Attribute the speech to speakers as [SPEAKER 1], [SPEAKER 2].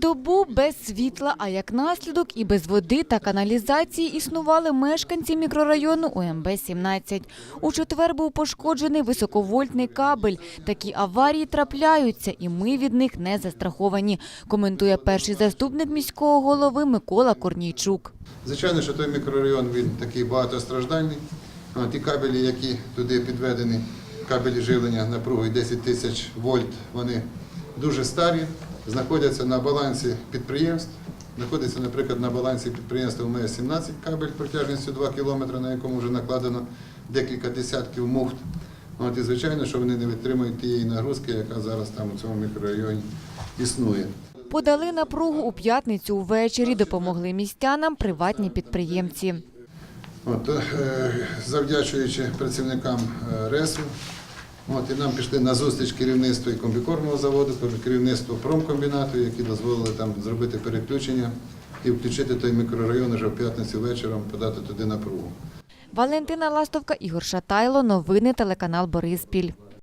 [SPEAKER 1] Добу без світла, а як наслідок і без води та каналізації існували мешканці мікрорайону УМБ-17. У четвер був пошкоджений високовольтний кабель. Такі аварії трапляються, і ми від них не застраховані, коментує перший заступник міського голови Микола Корнійчук.
[SPEAKER 2] Звичайно, що той мікрорайон він такий багатостраждальний. Ті кабелі, які туди підведені, кабелі живлення напругою 10 тисяч вольт, вони дуже старі, знаходяться на балансі підприємств. Знаходиться, наприклад, на балансі підприємства УМС 17 кабель протяжністю 2 км, на якому вже накладено декілька десятків муфт. От, і звичайно, що вони не витримують тієї нагрузки, яка зараз там у цьому мікрорайоні існує.
[SPEAKER 1] Подали напругу у п'ятницю увечері, допомогли містянам приватні підприємці.
[SPEAKER 2] От, е, завдячуючи працівникам е, РЕСу, от, і нам пішли на зустріч керівництво і комбікормового заводу, керівництво промкомбінату, які дозволили там зробити переключення і включити той мікрорайон вже в п'ятницю вечором, подати туди напругу.
[SPEAKER 1] Валентина Ластовка, Ігор Шатайло. Новини телеканал Бориспіль.